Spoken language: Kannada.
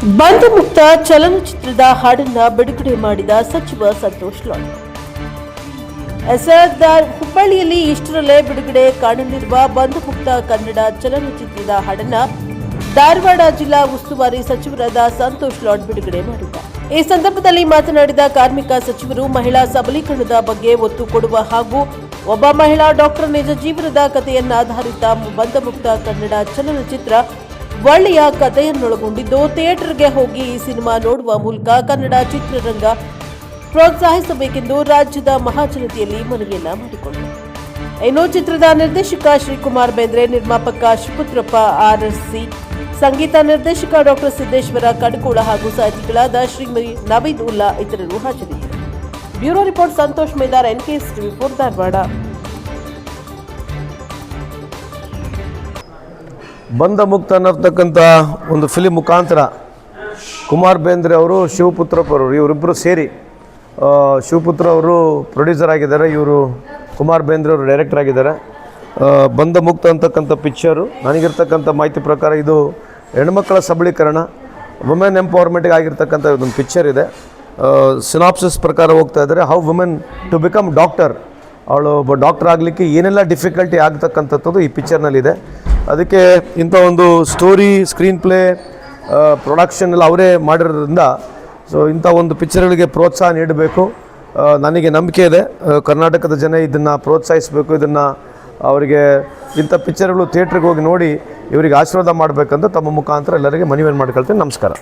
ಬಂಧು ಮುಕ್ತ ಚಲನಚಿತ್ರದ ಹಾಡನ್ನ ಬಿಡುಗಡೆ ಮಾಡಿದ ಸಚಿವ ಸಂತೋಷ್ ಲಾಡ್ ಎಸ್ಆರ್ದಾರ್ ಹುಬ್ಬಳ್ಳಿಯಲ್ಲಿ ಇಷ್ಟರಲ್ಲೇ ಬಿಡುಗಡೆ ಕಾಣಲಿರುವ ಬಂಧು ಮುಕ್ತ ಕನ್ನಡ ಚಲನಚಿತ್ರದ ಹಾಡನ್ನ ಧಾರವಾಡ ಜಿಲ್ಲಾ ಉಸ್ತುವಾರಿ ಸಚಿವರಾದ ಸಂತೋಷ್ ಲಾಡ್ ಬಿಡುಗಡೆ ಮಾಡಿದ್ದಾರೆ ಈ ಸಂದರ್ಭದಲ್ಲಿ ಮಾತನಾಡಿದ ಕಾರ್ಮಿಕ ಸಚಿವರು, ಮಹಿಳಾ ಸಬಲೀಕರಣದ ಬಗ್ಗೆ ಒತ್ತು ಕೊಡುವ ಹಾಗೂ ಒಬ್ಬ ಮಹಿಳಾ ಡಾಕ್ಟರ್ ನಿಜ ಜೀವನದ ಕಥೆಯನ್ನಾಧಾರಿತ ಬಂಧಮುಕ್ತ ಕನ್ನಡ ಚಲನಚಿತ್ರ ಒಳ್ಳೆಯ ಕಥೆಯನ್ನೊಳಗೊಂಡಿದ್ದು ಥಿಯೇಟರ್ಗೆ ಹೋಗಿ ಈ ಸಿನಿಮಾ ನೋಡುವ ಮೂಲಕ ಕನ್ನಡ ಚಿತ್ರರಂಗ ಪ್ರೋತ್ಸಾಹಿಸಬೇಕೆಂದು ರಾಜ್ಯದ ಮಹಾಜನತೆಯಲ್ಲಿ ಮನವಿಯನ್ನ ಮಾಡಿಕೊಂಡರು. ಇನ್ನು ಚಿತ್ರದ ನಿರ್ದೇಶಕ ಶ್ರೀಕುಮಾರ್ ಬೇಂದ್ರೆ, ನಿರ್ಮಾಪಕ ಶಿವಪುತ್ರಪ್ಪ ಆರ್ಎಸ್ಸಿ, ಸಂಗೀತ ನಿರ್ದೇಶಕ ಡಾಕ್ಟರ್ ಸಿದ್ದೇಶ್ವರ ಕಡಕೋಳ ಹಾಗೂ ಸಾಹಿತಿಗಳಾದ ಶ್ರೀಮತಿ ನವೀದ್ ಉಲ್ಲಾ ಇತರರು ಹಾಜರಿದ್ದರು. Bureau report Santosh Medar, NKS TV Dharwad ಬಂಧ ಮುಕ್ತ ಅನ್ನತಕ್ಕಂಥ ಒಂದು ಫಿಲಿಂ ಮುಖಾಂತರ ಕುಮಾರ್ ಬೇಂದ್ರೆ ಅವರು ಶಿವಪುತ್ರ ಅವರು ಇವರಿಬ್ಬರು ಸೇರಿ ಶಿವಪುತ್ರ ಅವರು ಪ್ರೊಡ್ಯೂಸರ್ ಆಗಿದ್ದಾರೆ. ಇವರು ಕುಮಾರ್ ಬೇಂದ್ರೆ ಅವರು ಡೈರೆಕ್ಟರ್ ಆಗಿದ್ದಾರೆ. ಬಂದ ಮುಕ್ತ ಅಂತಕ್ಕಂಥ ಪಿಕ್ಚರು ನನಗಿರ್ತಕ್ಕಂಥ ಮಾಹಿತಿ ಪ್ರಕಾರ ಇದು ಹೆಣ್ಮಕ್ಕಳ ಸಬಲೀಕರಣ ವುಮೆನ್ ಎಂಪವರ್ಮೆಂಟ್ಗೆ ಆಗಿರ್ತಕ್ಕಂಥ ಒಂದು ಪಿಕ್ಚರ್ ಇದೆ. ಸಿನಾಪ್ಸಿಸ್ ಪ್ರಕಾರ ಹೋಗ್ತಾ ಇದ್ದಾರೆ how women to become doctor ಅವಳು ಒಬ್ಬ ಡಾಕ್ಟರ್ ಆಗಲಿಕ್ಕೆ ಏನೆಲ್ಲ ಡಿಫಿಕಲ್ಟಿ ಆಗ್ತಕ್ಕಂಥದ್ದು ಈ ಪಿಕ್ಚರ್ನಲ್ಲಿದೆ ಅದಕ್ಕೆ ಇಂಥ ಒಂದು ಸ್ಟೋರಿ ಸ್ಕ್ರೀನ್ ಪ್ಲೇ ಪ್ರೊಡಕ್ಷನ್ ಎಲ್ಲ ಅವರೇ ಮಾಡಿರೋದ್ರಿಂದ ಸೊ ಇಂಥ ಒಂದು ಪಿಕ್ಚರ್ಗಳಿಗೆ ಪ್ರೋತ್ಸಾಹ ನೀಡಬೇಕು. ನನಗೆ ನಂಬಿಕೆ ಇದೆ. ಕರ್ನಾಟಕದ ಜನ ಇದನ್ನು ಪ್ರೋತ್ಸಾಹಿಸಬೇಕು, ಇದನ್ನು ಅವರಿಗೆ ಇಂಥ ಪಿಕ್ಚರ್ಗಳು ಥಿಯೇಟ್ರಿಗೆ ಹೋಗಿ ನೋಡಿ, ಇವರಿಗೆ ಆಶೀರ್ವಾದ ಮಾಡಬೇಕಂತ ತಮ್ಮ ಮುಖಾಂತರ ಎಲ್ಲರಿಗೆ ಮನವಿಯನ್ನು ಮಾಡ್ಕೊಳ್ತೀನಿ. ನಮಸ್ಕಾರ.